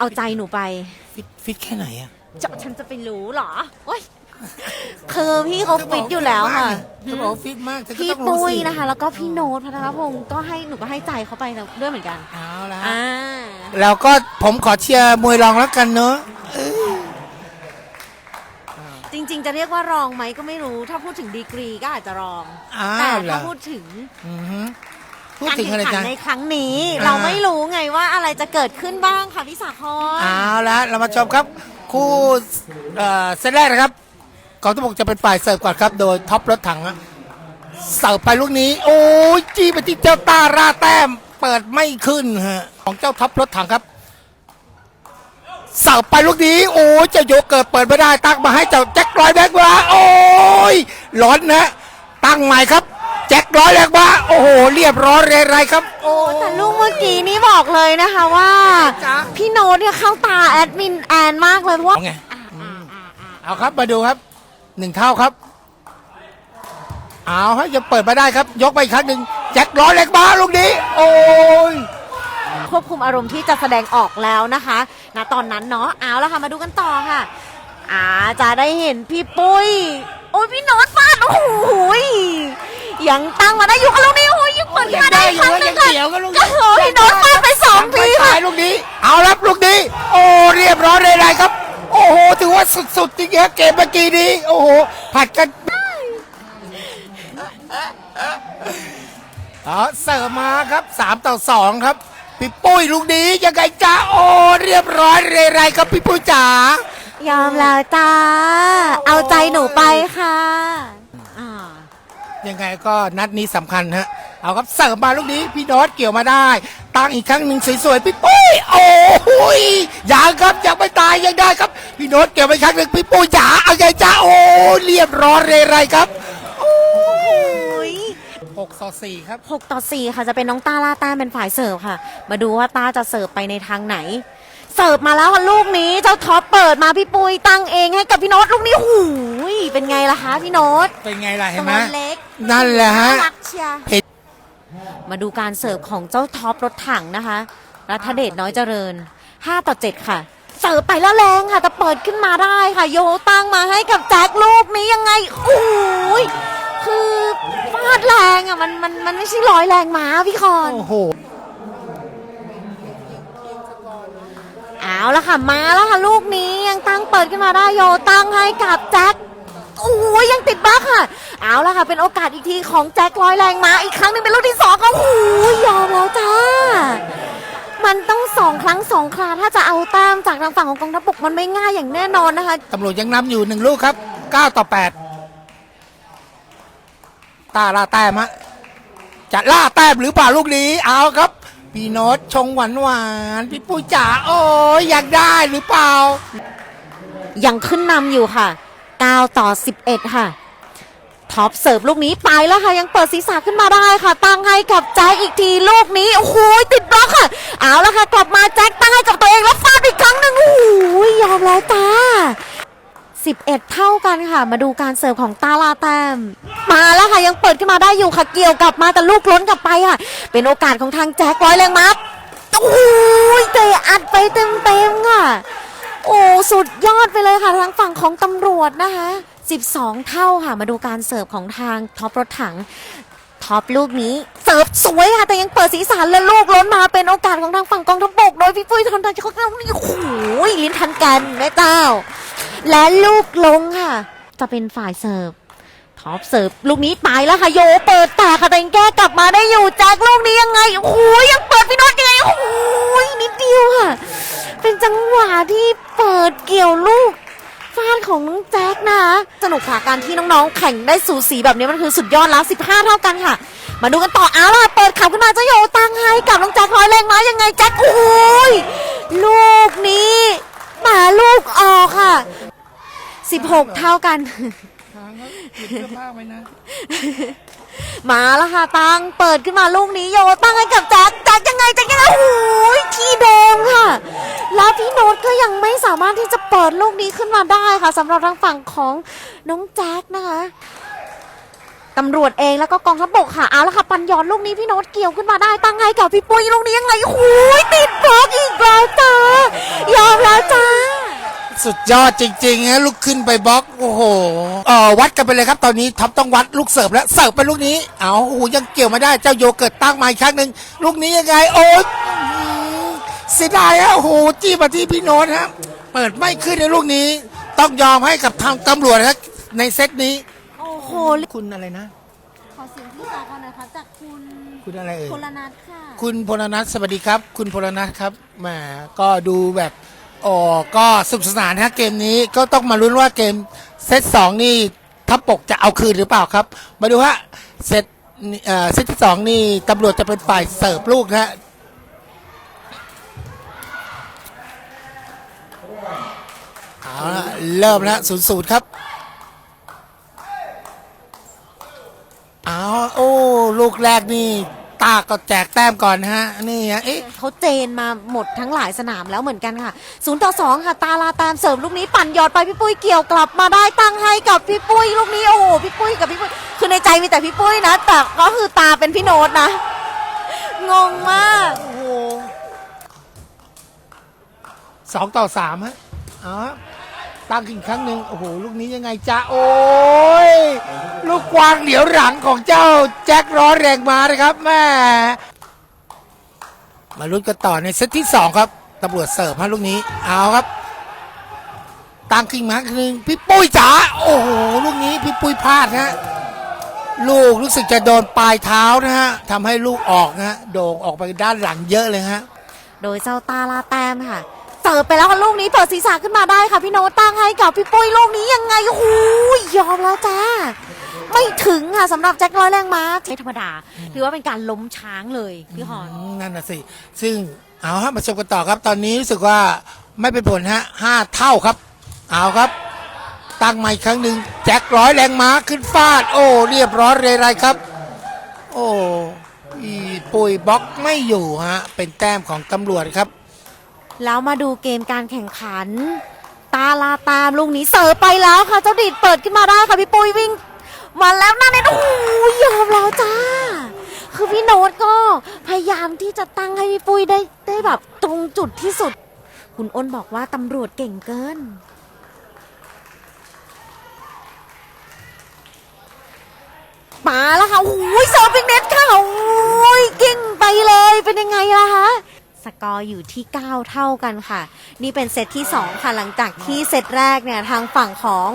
เอาใจหนูไปฟิตฟิตแค่ไหนอะจะฉันจะไปรู้เหรอโอ๊ยคือพี่เขาฟิตอยู่แล้วค่ะจะบอกว่าฟิตมากเธอก็พี่ต้องรู้ปุ้ยสินะคะ แล้วก็พี่โน้ตพัทรพงศ์ก็ให้หนูก็ให้ใจเขาไปด้วยเหมือนกัน เอาละอ่า แล้วก็ผมขอเชียร์มวยรองแล้วกันเนอะจริง ๆ จะเรียกว่ารองไหมก็ไม่รู้ ถ้าพูดถึงดีกรีก็อาจจะรอง อ้าแต่วเหรถ้าอ พูดถึงอือฮึ พูดการถึงแข่อะไรงขันจ๊ะ ในครั้งนี้ อ่า เราไม่รู้ไงว่าอะไรจะเกิดขึ้นบ้างค่ะพี่สาครเอาละเรามาชมครับ คู่เอ่อเซตแรกนะครับกองทัพบกจะเป็นฝ่ายเสิร์ฟก่อนครับ โดยท็อปรถถังอะเสิร์ฟไปลูกนี้ โอ้ยจี้ไปที่เจ้าตาราแต้ม เปิดไม่ขึ้นฮะของเจ้าท็อปรถถังครับ เสิร์ฟไปลูกนี้ โอ้ยเจ้าโยเกิร์ตเปิดไม่ได้ ตั้งมาให้เจ้าแจ็คร้อยแบกมาโอ้ยร้อนนะ ตั้งใหม่ครับ แจ็คร้อยแบกมาโอ้โหเรียบร้อยเรไรครับ โอ้แต่ลูกเมื่อกี้นี้บอกเลยนะคะว่า จ๊ะพี่โน้ตเนี่ยเข้าตาแอดมินแอนมากเลยเพราะว่าเอาไงเอาครับมาดูครับหนึ่งเท่าครับเอาครับจะเปิดมาได้ครับ ยกไปอีกครั้งหนึ่งแจ็คล้อเล็กมาลูกนี้ โอ้ย ควบคุมอารมณ์ที่จะแสดงออกแล้วนะคะณตอนนั้นเนาะเอาละค่ะมาดูกันต่อค่ะอาจะได้เห็นพี่ปุ้ยโอ้ยพี่โน้ตฟาดโอ้โห ยยังตั้งมาได้อยู่กับลูกนี้โอ้ยยังเปิดมาได้อีกครั้งหนึงค่ะยังเกี่ยวกับลูกนี้ก็โหพี่โน้ตฟาดไปสองทีไปค่ะตายลูกนี้ เอารับลูกนี้ โอ้เรียบร้อยเลยไรครับ โอ้โหถือว่าสุดๆจริงๆครับเกมเมื่อกี้นี้ โอ้โหผัดกันเอาเสิร์ฟมาครับ 3 ต่อ 2 ครับพี่ปุ้ยลูกนี้ยังไงจ้าโอ้เรียบร้อยเรไรครับพี่ปุ้ยจ๋า ยอมแล้วจ้า เอาใจหนูไปค่ะอ่า ยังไงก็นัดนี้สำคัญฮะ เอาครับเสิร์ฟมาลูกนี้พี่โนอตเกี่ยวมาได้ ตั้งอีกครั้งหนึ่งสวยๆพี่ปุ้ยโอ้ยยังครับยังไม่ตายยังได้ครับ พี่โนอตเกี่ยวไปครั้งหนึ่งพี่ปุ้ยจ๋าเอาไงจ้าโอ้เรียบร้อยเรไรครับโอ้ยหกต่อสี่ครับ 6 ต่อ 4 ค่ะ จะเป็นน้องต้าล่าแต้มเป็นฝ่ายเสิร์ฟค่ะ มาดูว่าต้าจะเสิร์ฟไปในทางไหน เสิร์ฟมาแล้วค่ะลูกนี้เจ้าท็อปเปิดมาพี่ปุยตั้งเองให้กับพี่โน้ตลูกนี้หูยเป็นไงล่ะคะพี่โน้ตเป็นไงล่ะเห็ตันวไหมเล็กนั่นแหละฮะน่ารักเชียร์เห็นมาดูการเสิร์ฟของเจ้าท็อปรถถังนะคะรัฐเดชน้อยเจริญ 5 ต่อ 7 ค่ะ เสิร์ฟไปแล้วแรงค่ะ แต่เปิดขึ้นมาได้ค่ะ โยตั้งมาให้กับแจ็คลูกนี้ยังไงโอ้ยคือฟาดแรงอะมันมันมันไม่ใช่ร้อยแรงม้าพี่คอนโอ้โห เอาละค่ะมาแล้วค่ะลูกนี้ยังตั้งเปิดขึ้นมาได้โยตั้งให้กับแจ็คโอ้ยยังติดบ้าค่ะ เอาละค่ะเป็นโอกาสอีกทีของแจ็คร้อยแรงมาอีกครั้งหนึงเป็นลูกที่สองก็โอ้ยยอมแล้วจ้า มันต้องสองครั้งสองคราถ้าจะเอาต้มจากทางฝั่งของกองทัพบกมันไม่ง่ายอย่างแน่นอนนะคะ ตำรวจยังนำอยู่หนึ่งลูกครับ 9 ต่อ 8 ตาล่าแต้มฮะจะล่าแต้มหรือเปล่าลูกนี้ เอาครับ พี่โน้ตชงหวานหวานๆพี่ปุ้ยจ๋าโอ้ยอยากได้หรือเปล่า ยังขึ้นนำอยู่ค่ะ 9 ต่อ 11 ค่ะ ท็อปเสิร์ฟลูกนี้ไปแล้วค่ะ ยังเปิดศีรษะขึ้นมาได้ค่ะ ตั้งให้กับแจ็คอีกที ลูกนี้ โอ้โหติดบล็อกค่ะ เอาแล้วค่ะ กลับมาแจ็คตั้งให้กับตัวเองแล้วฟาดอีกครั้งหนึ่งโอ้โหยอมแล้วจ้า 11 เท่ากันค่ะ มาดูการเสิร์ฟของตาลาแตม มาแล้วค่ะ ยังเปิดขึ้นมาได้อยู่ค่ะ เกี่ยวกลับมาแต่ลูกล้นกลับไปค่ะ เป็นโอกาสของทางแจ็คร้อยแรงมัดโอ้ยเตะอัดไปเต็มๆค่ะ โอ้ สุดยอดไปเลยค่ะทางฝั่งของตำรวจนะคะ 12 เท่าค่ะ มาดูการเสิร์ฟของทางท็อปรถถัง ท็อปลูกนี้ เสิร์ฟสวยค่ะ แต่ยังเปิดสีสันและลูกล้นมาเป็นโอกาสของทางฝั่งกองทัพบก โดยพี่ปุ้ยทอนทันเขานี่โอ้โหลิ้นทันกันแม่เจ้า และลูกลงค่ะ จะเป็นฝ่ายเสิร์ฟท็อปเสิร์ฟลูกนี้ไปแล้วค่ะโยเปิดแต่ค่ะแต่ยังแก้กลับมาได้อยู่แจ็คลูกนี้ยังไงโอ้โหยังเปิดพี่น็อตยังไงโอ้โหนิดเดียวค่ะ เป็นจังหวะที่เปิดเกี่ยวลูกานของน้องแจ็คนะ สนุกค่ะการที่น้องๆ แข่งได้สูสีแบบนี้มันคือสุดยอดแล้ว 15 เท่ากันค่ะ มาดูกันต่อเอาล่ะเปิดขับขึ้นมาเจ้าโยตังให้กับน้องแจ็คร้อยแรงมายังไงแจ็คโอ้ยลูกนี้หมาลูกออกค่ะ 16 เท่ากัน ทางก็หยิบเสื้อผ้าไว้นะ มาแล้วค่ะตังเปิดขึ้นมาลูกนี้โยตั้งให้กับแจ็คแจ็คยังไงแจ็คยังไงโอ้ยขี้แดงค่ะ แล้วพี่โน้ตก็ยังไม่สามารถที่จะเปิดลูกนี้ขึ้นมาได้ค่ะสำหรับทางฝั่งของน้องแจ็คนะคะตำรวจเองแล้วก็กองทัพบกค่ะเอาละค่ะปันยอนลูกนี้พี่โน้ตเกี่ยวขึ้นมาได้ตั้งให้กับพี่ปุ้ยลูกนี้ยังไงโอ้ยติดบล็อกอีกแล้วจ้ายัแล้วจ้า สุดยอดจริงๆฮะลูกขึ้นไปบล็อกโอ้โหเออวัดกันไปเลยครับตอนนี้ท็อปต้องวัดลูกเสิร์ฟแล้วเสิร์ฟไปลูกนี้ เอาโอ้โหยังเกี่ยวมาได้เจ้าโยเกิร์ตตั้งมาอีกครั้งหนึ่งลูกนี้ยังไงโอ๊ยอื้อหือเสียดายฮะโอ้โหจี้มาที่พี่โน้ตครับเปิดไม่ขึ้นในลูกนี้ ต้องยอมให้กับทางตำรวจครับในเซตนี้ โอ้โห คุณอะไรนะ ขอเสียงที่สองก่อนนะคะจากคุณคุณอะไรเอ่ย พลนัทค่ะ คุณพลนัทสวัสดีครับ คุณพลนัทครับแหมก็ดูแบบ โอ๋อก็สนุกสนานฮะเกมนี้ก็ต้องมาลุ้นว่าเกมเซตสองนี่ทัพปกจะเอาคืนหรือเปล่าครับ มาดูฮะเซตเอ่อเซตที่สองนี่ตำรวจจะเป็นฝ่ายเสิร์ฟลูกนะฮะเอาละเริ่มแล้วศูนย์ศูนย์ครับเอาโอ้ลูกแรกนี่ ตาก็แจกแต้มก่อนนะฮะ นี่ฮะเอ๊ะ เขาเจนมาหมดทั้งหลายสนามแล้วเหมือนกันค่ะศูนย์ต่อสองค่ะ ตาลาตามเสริมลูกนี้ปั่นหยอดไปพี่ปุ้ยเกี่ยวกลับมาได้ตั้งให้กับพี่ปุ้ยลูกนี้โอ้โหพี่ปุ้ยกับพี่ปุ้ยคือในใจมีแต่พี่ปุ้ยนะ แต่ก็คือตาเป็นพี่โน้ตนะ งงมาก โอ้โหสองต่อสามฮะ เอาฮะ ตั้งอีกครั้งหนึ่งโอ้โหลูกนี้ยังไงจ๊ะโอ้ยลูกกวางเหลียวหลังของเจ้าแจ็คร้อนแรงมานะครับแม่มาลุ้นกันต่อในเซตที่สองครับตำรวจเสิร์ฟฮะลูกนี้เอาครับตั้งขึ้นมาครั้งหนึ่งพี่ปุ้ยจ๋าโอ้โหลูกนี้พี่ปุ้ยพลาดฮะลูกรู้สึกจะโดนปลายเท้านะฮะทำให้ลูกออกนะฮะโด่งออกไปด้านหลังเยอะเลยฮะโดยเจ้าตาลาแต้มค่ะ เสิร์ฟไปแล้วค่ะลูกนี้เปิดศีรษะขึ้นมาได้ค่ะพี่โน้ตตั้งให้กับพี่ปุ้ยลูกนี้ยังไงโอ้โหยอมแล้วจ้า ไม่ถึงค่ะสำหรับแจ็คร้อยแรงม้าไม่ธรรมดา ถือว่าเป็นการล้มช้างเลยพี่ฮอนอืมนั่นน่ะสิ ซึ่งเอาฮะมาชมกันต่อครับ ตอนนี้รู้สึกว่าไม่เป็นผลฮะห้าเท่าครับ เอาครับ ตั้งใหม่ครั้งหนึ่งแจ็คร้อยแรงม้าขึ้นฟาด โอ้ เรียบร้อยเรไรครับ โอ้อีปุยบล็อกไม่อยู่ฮะ เป็นแต้มของตำรวจครับ แล้วมาดูเกมการแข่งขัน ตาลาตามลูกนี้เสิร์ฟไปแล้วค่ะ เจ้าดิดเปิดขึ้นมาได้ค่ะพี่ปุ้ยวิ่ง มาแล้วนั่นเองโอ้โหยอมแล้วจ้า คือพี่โน้ตก็พยายามที่จะตั้งให้พี่ปุ้ยได้ได้แบบตรงจุดที่สุด คุณอ้นบอกว่าตำรวจเก่งเกินมาแล้วค่ะโอ้ยเสิร์ฟเป็นเน็ตค่ะโอ้ยเก่งไปเลยเป็นยังไงล่ะคะ สกอร์อยู่ที่ 9 เท่ากันค่ะ นี่เป็นเซตที่ 2 ค่ะ หลังจากที่เซตแรกเนี่ยทางฝั่งของ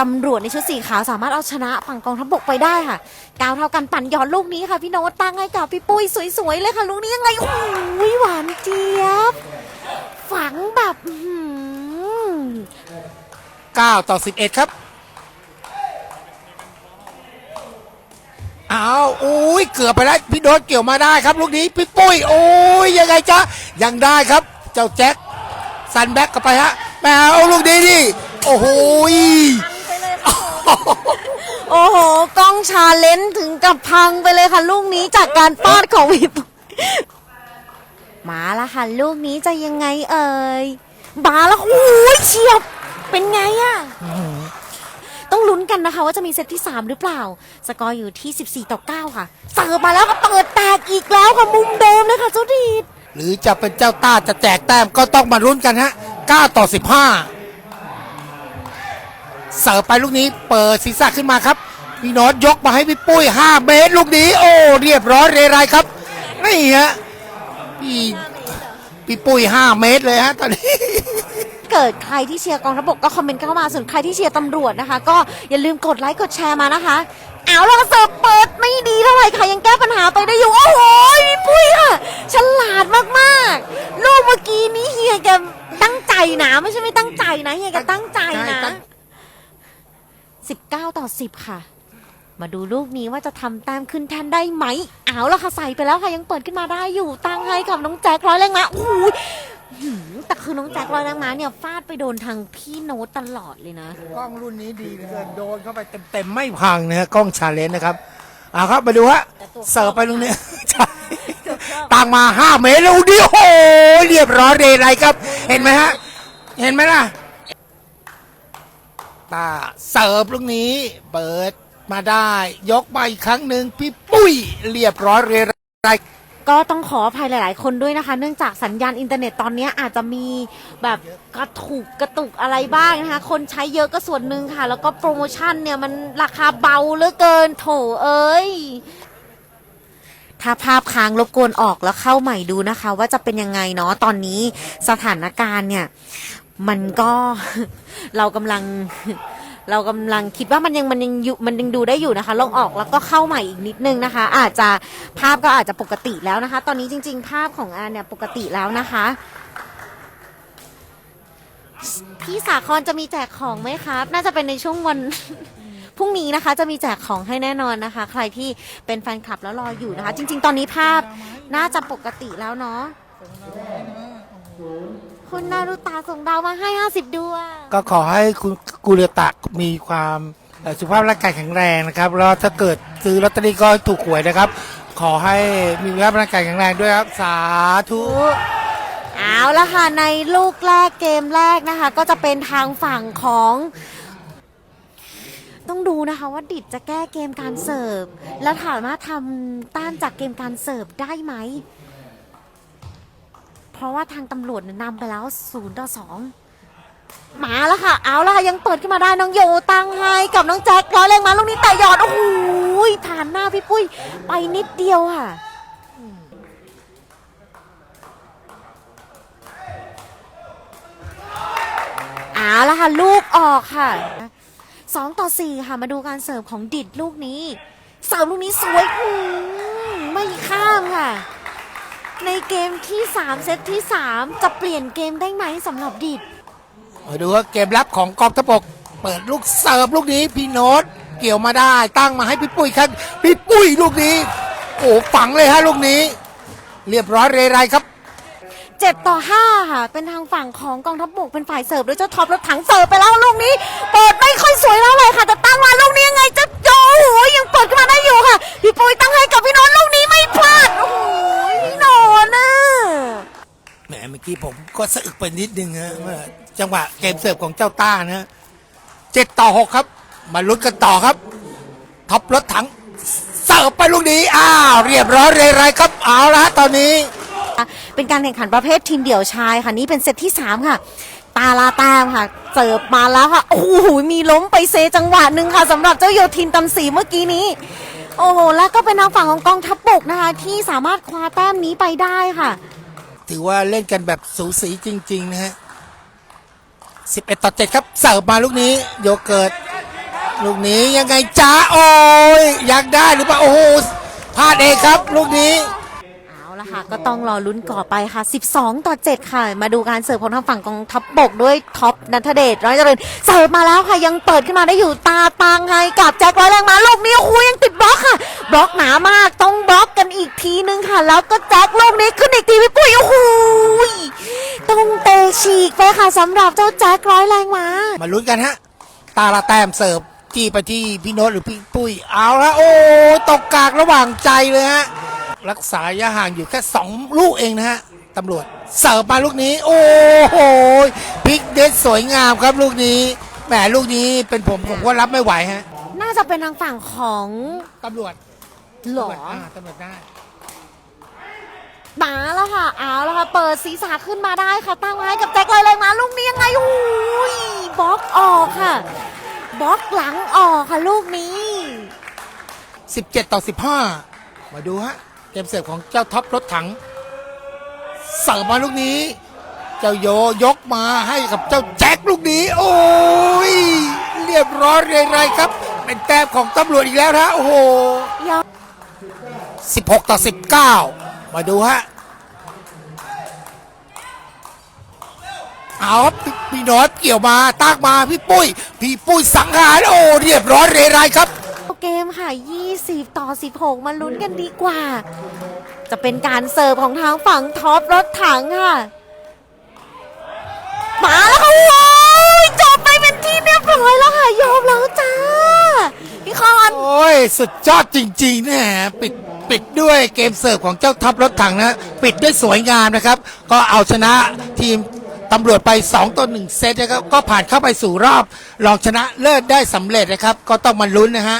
ตำรวจในชุดสีขาวสามารถเอาชนะฝั่งกองทัพบกไปได้ค่ะ 9 เท่ากันปั่นหยอดลูกนี้ค่ะพี่โน้ตตั้งให้กับพี่ปุ้ยสวยๆเลยค่ะ ลูกนี้ยังไงโอ้ยหวานเจี๊ยบ ฝังแบบอื้อหือ9ต่อ 11 ครับ เอาโอ้ยเกือบไปแล้วพี่โดนเกี่ยวมาได้ครับลูกนี้พี่ปุ้ยโอ้ยยังไงจ๊ะยังได้ครับ เจ้าแจ็คซันแบ็กกลับไปฮะแมวลูกนี้ดิโอ้โหยโอ้โหกล้องชาเลนจ์ถึงกับพังไปเลยค่ะ ลูกนี้จากการฟาดของวิปมาแล้วค่ะลูกนี้จะยังไงเอ่ยมาแล้วโอ้ยเฉียบเป็นไงอะต้อง ลุ้นกันนะคะ ว่าจะมีเซตที่ 3 หรือเปล่า สกอร์อยู่ที่ 14 ต่อ 9 ค่ะ เสิร์ฟมาแล้วก็เปิดแตกอีกแล้วค่ะมุมเดิมเลยค่ะเจ้าดีดหรือจะเป็นเจ้าต้าจะแจกแต้มก็ต้องมาลุ้นกันฮะ 9 ต่อ 15 เสิร์ฟไปลูกนี้เปิดศีรษะขึ้นมาครับพี่นอตยกมาให้พี่ปุ้ย 5 เมตรลูกนี้โอ้เรียบร้อยเรไรครับนี่ฮะพี่พี่ปุ้ย 5 เมตรเลยฮะตอนนี้ เกิดใครที่เชียร์กองทัพบกก็คอมเมนต์เข้ามาส่วนใครที่เชียร์ตำรวจนะคะ ก็อย่าลืมกดไลค์กดแชร์มานะคะเอาแล้วก็เสิร์ฟเปิดไม่ดีเท่าไหร่ค่ะยังแก้ปัญหาไปได้อยู่ โอ้โหพี่ปุ้ยค่ะฉลาดมากๆ ลูกเมื่อกี้นี้เฮียแกตั้งใจนะไม่ใช่ไม่ตั้งใจนะเฮียแกตั้งใจนะใช่ตั้ง19 ต่อ 10 ค่ะ มาดูลูกนี้ว่าจะทำแต้มขึ้นแทนได้ไหมเอาแล้วค่ะใส่ไปแล้วค่ะยังเปิดขึ้นมาได้อยู่ตั้งให้กับน้องแจ็คร้อยแรงม้าโอ้โหหืม แต่คือน้องแจ็คร้อยแรงม้าเนี่ยฟาดไปโดนทางพี่โน้ตตลอดเลยนะ กล้องรุ่นนี้ดีเหลือเกินโดนเข้าไปเต็มๆไม่พังนะฮะกล้องชาเลนจ์นะครับเอาครับมาดูฮะแต่ตัว เสิร์ฟไปลูกนี้ ใช่ต่างมา5เมตรแล้วดิโอ้โหเรียบร้อยเรไรครับ เห็นไหมฮะ เห็นไหมล่ะตาเสิร์ฟลูกนี้ เปิดมาได้ ยกมาอีกครั้งหนึ่งพี่ปุ้ย เรียบร้อยเรไร ก็ต้องขออภัยหลาย ๆ คนด้วยนะคะ เนื่องจากสัญญาณอินเทอร์เน็ตตอนนี้อาจจะมีแบบกระถุกกระตุกอะไรบ้างนะคะ คนใช้เยอะก็ส่วนหนึ่งค่ะ แล้วก็โปรโมชั่นเนี่ยมันราคาเบาเหลือเกิน โถเอ้ยถ้าภาพค้างรบกวนออกแล้วเข้าใหม่ดูนะคะ ว่าจะเป็นยังไงเนาะตอนนี้สถานการณ์เนี่ย มันก็เรากำลัง เรากำลังคิดว่ามันยังมันยังอยู่มันยังดูได้อยู่นะคะ ลงออกแล้วก็เข้าใหม่อีกนิดนึงนะคะ อาจจะภาพก็อาจจะปกติแล้วนะคะ ตอนนี้จริง ๆ ภาพของอาเนี่ยปกติแล้วนะคะพี่สาครจะมีแจกของไหมครับ น่าจะเป็นในช่วงวันพรุ่งนี้นะคะจะมีแจกของให้แน่นอนนะคะ ใครที่เป็นแฟนคลับแล้วรออยู่นะคะ จริง ๆ ตอนนี้ภาพน่าจะปกติแล้วเนาะ คุณนารุตาส่งดาวมาให้ 50 ดวง ก็ขอให้คุณกุเรตะมีความเอ่อสุขภาพร่างกายแข็งแรงนะครับแล้วถ้าเกิดซื้อลอตเตอรี่ก็ถูกหวยนะครับ ขอให้มีสุขภาพร่างกายแข็งแรงด้วยครับ สาธุ เอาละค่ะ ในลูกแรกเกมแรกนะคะ ก็จะเป็นทางฝั่งของ ต้องดูนะคะว่าดิดจะแก้เกมการเสิร์ฟ แล้วถามว่าทำต้านจากเกมการเสิร์ฟได้ไหม เพราะว่าทางตำรวจเนี่ยนำไปแล้ว0ต่อ2มาแล้วค่ะ เอาละค่ะ ยังเปิดขึ้นมาได้น้องโยตังให้กับน้องแจ็คร้อยแรงมาลูกนี้แต่หยอด โอ้โหผ่านหน้าพี่ปุ้ย ไปนิดเดียวค่ะเอาละค่ะ ลูกออกค่ะสองต่อสี่ค่ะ มาดูการเสิร์ฟของดิดลูกนี้ เสิร์ฟลูกนี้สวยอืมไม่ข้ามค่ะ ในเกมที่ 3 เซตที่ 3 จะเปลี่ยนเกมได้ไหมสำหรับดิดมาดูว่าเกมรับของกองทัพบกเปิดลูกเสิร์ฟลูกนี้พี่โน้ตเกี่ยวมาได้ตั้งมาให้พี่ปุ้ยครับพี่ปุ้ยลูกนี้ โอ้ฝังเลยฮะลูกนี้ เรียบร้อยเรไรครับ7ต่อ5ค่ะ เป็นทางฝั่งของกองทัพบกเป็นฝ่ายเสิร์ฟโดยเจ้าท็อปรถถังเสิร์ฟไปแล้วลูกนี้ เปิดไม่ค่อยสวยเท่าไหร่ค่ะแต่ ไปนิดนึงฮะจังหวะเกมเสิร์ฟของเจ้าต้านะเจ็ดต่อหกครับ มาลุ้นกันต่อครับท็อปรถถังเสิร์ฟไปลูกนี้อ้าวเรียบร้อยเรไรครับเอาละตอนนี้ เป็นการแข่งขันประเภททีมเดี่ยวชายค่ะนี่เป็นเซตที่ 3 ค่ะ ตาลาแต้มค่ะเสิร์ฟมาแล้วค่ะโอ้โหมีล้มไปเซจังหวะหนึ่งค่ะสำหรับเจ้าโยทินตำสีเมื่อกี้นี้โอ้โห แล้วก็เป็นทางฝั่งของกองทัพบกนะคะ ที่สามารถคว้าแต้มนี้ไปได้ค่ะ ถือว่าเล่นกันแบบสูสีจริง ๆ นะฮะ11 ต่อ 7 ครับ เสิร์ฟมาลูกนี้ โยเกิร์ตลูกนี้ยังไงจ้าโอ้ยอยากได้หรือเปล่าโอ้โหพลาดเองครับ ลูกนี้ ละค่ะ ก็ต้องรอลุ้นก่อไปค่ะ 12 ต่อ 7 ค่ะ มาดูการเสิร์ฟของทางฝั่งกองทัพบกด้วยท็อปนัทเดชร้อยเจริญเสิร์ฟมาแล้วค่ะ ยังเปิดขึ้นมาได้อยู่ตาตังให้กับแจ็คร้อยแรงมาลูกนี้โอ้โหยังติดบล็อกค่ะ บล็อกหนามากต้องบล็อกกันอีกทีนึงค่ะ แล้วก็แจ็คลูกนี้ขึ้นอีกทีพี่ปุ้ยโอ้โหต้องเตะฉีกไปค่ะสำหรับเจ้าแจ็คร้อยแรงมามาลุ้นกันฮะ ตาละแต้มเสิร์ฟจี้ไปที่พี่โน้ตหรือพี่ปุ้ยเอาละโอ้ตกกากระหว่างใจเลยฮะ รักษาระยะห่างอยู่แค่ 2 ลูกเองนะฮะตำรวจเสิร์ฟมาลูกนี้ โอ้โหพลิกเด็ดสวยงามครับลูกนี้แหมลูกนี้เป็นผมผมก็รับไม่ไหวฮะน่าจะเป็นทางฝั่งของตำรวจหรอาตำรวจได้มาแล้วค่ะเอาแล้วค่ะ เปิดศีรษะขึ้นมาได้ค่ะ ตั้งไว้กับแจ็คเลยเลยมาลูกนี้ยังไงโอ้ยบล็อกออกค่ะบล็อกหลังออกค่ะลูกนี้ 17 ต่อ 15 มาดูฮะเก มเสิร์ฟของเจ้าท็อปรถถัง เสิร์ฟมาลูกนี้ เจ้าโยยกมาให้กับเจ้าแจ็คลูกนี้ โอ้ยเรียบร้อยเลยไรครับ เป็นแต้มของตำรวจอีกแล้วนะโอ้โห16 ต่อ 19 มาดูฮะเอาพี่พี่โนอตเกี่ยวมาตากมาพี่ปุ้ย พี่ปุ้ยสังหารโอ้เรียบร้อยเรไรครับ เกมค่ะ 20 ต่อ 16 มาลุ้นกันดีกว่า จะเป็นการเสิร์ฟของทางฝั่งท็อปรถถังค่ะ มาแล้วค่ะโอ้ยจบไปเป็นที่เรียบร้อยแล้วค่ะ ยอมแล้วจ้า พี่คอนโอ้ย สุดยอดจริงๆนะฮะปิดปิดด้วยเกมเสิร์ฟของเจ้าทัพรถถังนะ ปิดด้วยสวยงามนะครับ ก็เอาชนะทีมตำรวจไป 2ต่อ1เซตนะครับก็ผ่านเข้าไปสู่รอบรองชนะเลิศได้สำเร็จนะครับ ก็ต้องมาลุ้นนะฮะ